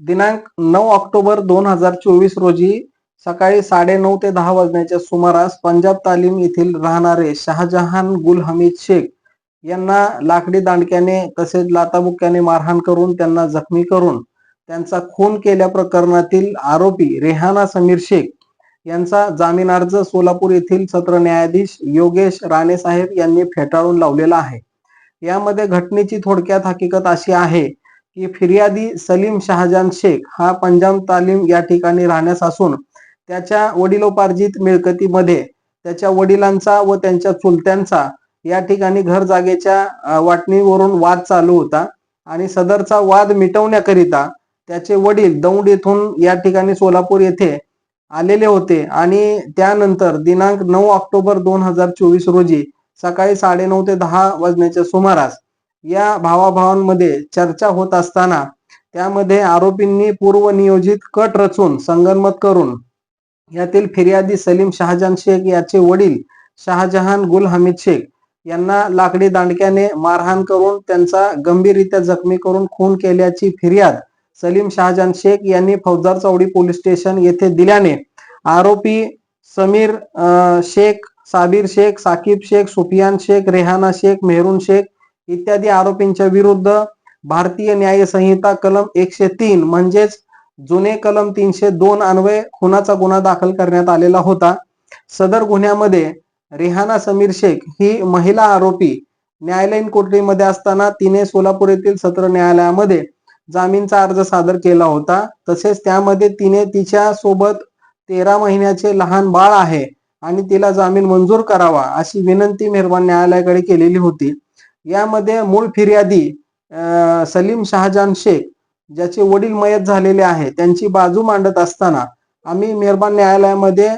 दिनांक नऊ ऑक्टोबर दोन हजार चोवीस रोजी सकाळी साडेनऊ ते दहा वाजण्याच्या सुमारास पंजाब तालीम येथील राहणारे शहाजहान गुल हमीद शेख यांना लाकडी दांडक्याने तसेच लाताबुक्याने मारहाण करून त्यांना जखमी करून त्यांचा खून केल्या प्रकरणातील आरोपी रेहाना समीर शेख यांचा जामीन अर्ज सोलापूर येथील सत्र न्यायाधीश योगेश राणे साहेब यांनी फेटाळून लावलेला आहे. यामध्ये घटनेची थोडक्यात हकीकत अशी आहे की फिर्यादी सलीम शहाजान शेख हा पंजाब तालीम या ठिकाणी राहण्यास असून त्याच्या वडिलोपार्जित मिळकतीमध्ये त्याच्या वडिलांचा व त्यांच्या चुलत्यांचा या ठिकाणी घर जागेच्या वाटणीवरून वाद चालू होता आणि सदरचा वाद मिटवण्याकरिता त्याचे वडील दौंड येथून या ठिकाणी सोलापूर येथे आलेले होते आणि त्यानंतर दिनांक नऊ ऑक्टोबर दोन हजार चोवीस रोजी सकाळी साडेनऊ ते दहा वाजण्याच्या सुमारास या भावाभावांमध्ये चर्चा होत असताना त्यामध्ये आरोपींनी पूर्वनियोजित कट रचून संगनमत करून यातील फिर्यादी सलीम शहाजान शेख याचे वडील शहाजहान गुल हमीद शेख यांना लाकडी दांडक्याने मारहाण करून त्यांचा गंभीररित्या जखमी करून खून केल्याची फिर्याद सलीम शहाजान शेख यांनी फौजदार चौडी पोलीस स्टेशन येथे दिल्याने आरोपी समीर अं, शेख साबीर शेख साकिब शेख सुफियान शेख रेहाना शेख मेहरून शेख इत्यादी आरोपींच्या विरुद्ध भारतीय न्याय संहिता कलम एकशे तीन म्हणजेच जुने कलम तीनशे दोन अन्वये खुनाचा गुन्हा दाखल करण्यात आलेला होता. सदर गुन्ह्यामध्ये रेहाना समीर शेख ही महिला आरोपी न्यायालयीन कोठडीमध्ये असताना तिने सोलापूर येथील सत्र न्यायालयामध्ये जामीनचा अर्ज सादर केला होता. तसेच त्यामध्ये तिने तिच्या सोबत तेरा महिन्याचे लहान बाळ आहे आणि तिला जामीन मंजूर करावा अशी विनंती मेहरबान न्यायालयाकडे केलेली होती. यामध्ये मूळ फिर्यादी सलीम शहाजान शेख ज्याचे वडील मयत झालेले आहे त्यांची बाजू मांडत असताना आम्ही मेहरबान न्यायालयामध्ये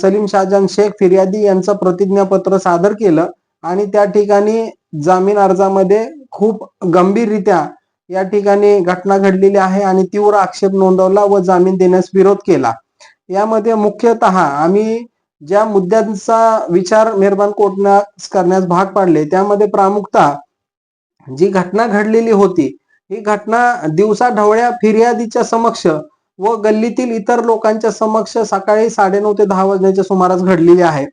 सलीम शहाजान शेख फिर्यादी यांचं प्रतिज्ञापत्र सादर केलं आणि त्या ठिकाणी जामीन अर्जामध्ये खूप गंभीररित्या या ठिकाणी घटना घडलेली आहे आणि तीव्र आक्षेप नोंदवला व जामीन देण्यास विरोध केला. यामध्ये मुख्यतः आम्ही ज्या मुद्द्यांचा विचार मेहरबान कोर्टनं करण्यास भाग पाडले त्यामध्ये प्रामुख्या जी घटना घडलेली होती ही घटना दिवसा ढवळ्या फिर्यादीच्या समक्ष व गल्लीतील इतर लोकांच्या समक्ष सकाळी साडेनऊ ते दहा वाजण्याच्या सुमारास घडलेली आहे.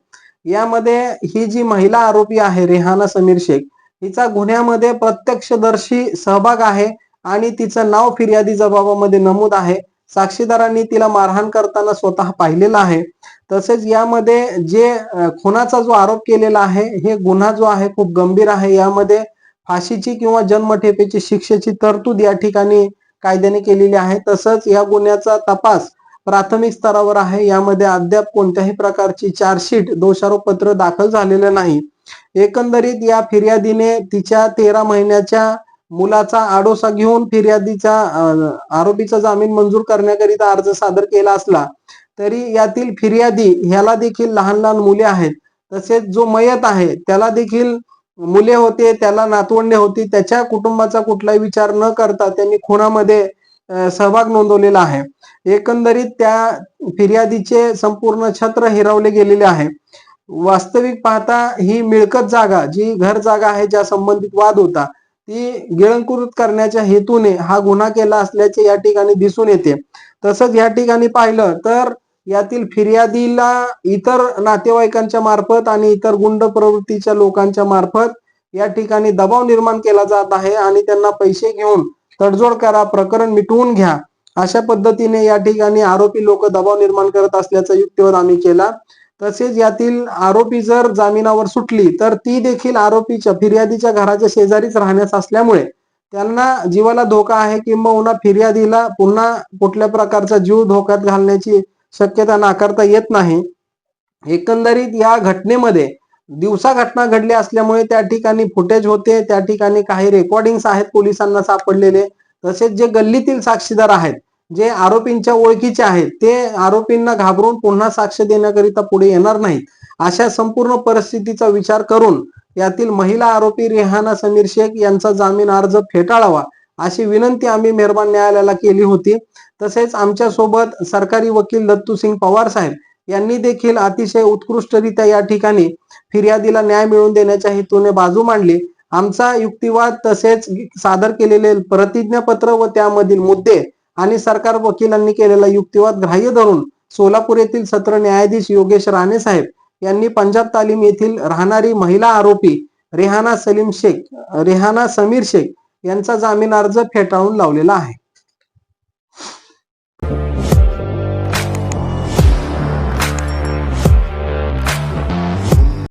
यामध्ये ही जी महिला आरोपी आहे रेहाना समीर शेख हिचा गुन्ह्यामध्ये प्रत्यक्षदर्शी सहभाग आहे आणि तिचं नाव फिर्यादी जबाबामध्ये नमूद आहे. साक्षीदारांनी तिला मारहाण करताना स्वतः पाहिलेलं आहे. तसेच यामध्ये जे खुनाचा जो आरोप केलेला आहे हे गुन्हा जो आहे खूप गंभीर आहे. यामध्ये फाशीची किंवा जन्मठेपेची शिक्षेची तरतूद या ठिकाणी कायद्याने केलेली आहे. तसंच या गुन्ह्याचा तपास प्राथमिक स्तरावर आहे. यामध्ये अद्याप कोणत्याही प्रकारची चार्जशीट दोषारोपपत्र दाखल झालेलं नाही. एकंदरीत या फिर्यादीने तिच्या तेरा महिन्याच्या मुलाचा आडोसा घेऊन फिर्यादीचा आरोपीचा जामीन मंजूर करण्याकरिता अर्ज सादर केला असला तरी यातील फिर्यादी ह्याला देखील लहान लहान मुले आहेत. तसेच जो मयत आहे त्याला देखील मुले होते त्याला नातवंडे होती त्याच्या कुटुंबाचा कुठलाही विचार न करता त्यांनी खुनामध्ये सहभाग नोंदवलेला आहे. एकंदरीत त्या फिर्यादीचे संपूर्ण छत्र हिरावले गेलेले आहे. वास्तविक पाहता ही मिळकत जागा जी घर जागा आहे ज्या संबंधित वाद होता ती गिळंकृत करण्याच्या हेतूने हा गुन्हा केला असल्याचे या ठिकाणी दिसून येते. तसंच या ठिकाणी पाहिलं तर यातील फिर्यादीला इतर नातेवाईकांच्या मार्फत आणि इतर गुंड प्रवृत्तीच्या लोकांच्या मार्फत या ठिकाणी दबाव निर्माण केला जात आहे आणि त्यांना पैसे घेऊन तडजोड करा प्रकरण मिटवून घ्या अशा पद्धतीने या ठिकाणी आरोपी लोक दबाव निर्माण करत असल्याचा युक्तिवाद आम्ही केला. तसेच यातील आरोपी जर जामिनावर सुटली तर ती देखील आरोपीच्या फिर्यादीच्या घराच्या शेजारीच राहण्यास असल्यामुळे त्यांना जीवाला धोका आहे किंबहुना फिर्यादीला पुन्हा कुठल्या प्रकारचा जीव धोक्यात घालण्याची शक्यता नाकारता येत नाही. एकंदरीत या घटनेमध्ये दिवसा घटना घडली असल्यामुळे त्या ठिकाणी फुटेज होते त्या ठिकाणी काही रेकॉर्डिंग्स आहेत पोलिसांना सापडलेले. तसेच जे गल्लीतील साक्षीदार आहेत जे आरोपींच्या ओळखीचे आहेत ते आरोपींना घाबरून पुन्हा साक्ष देण्याकरिता पुढे येणार नाहीत. अशा संपूर्ण परिस्थितीचा विचार करून यातील महिला आरोपी रेहाना समीर शेख यांचा जामीन अर्ज फेटाळावा. अशी विनंती आम्ही मेहरबान न्यायालयाला केली होती. तसेच आमच्यासोबत सरकारी वकील दत्तू सिंग पवार साहेब यांनी देखील अतिशय उत्कृष्टरित्या या ठिकाणी फिर्यादीला न्याय मिळवून देण्याच्या हेतूने बाजू मांडली. आमचा युक्तिवाद तसेच सादर केलेले प्रतिज्ञापत्र व त्यामधील मुद्दे आणि सरकार वकिलांनी केलेला युक्तिवाद ग्राह्य धरून सोलापूर येथील सत्र न्यायाधीश योगेश राणे साहेब यांनी पंजाब तालीम येथील राहणारी महिला आरोपी रेहाना सलीम शेख रेहाना समीर शेख यांचा जामीन अर्ज फेटाळून लावलेला आहे.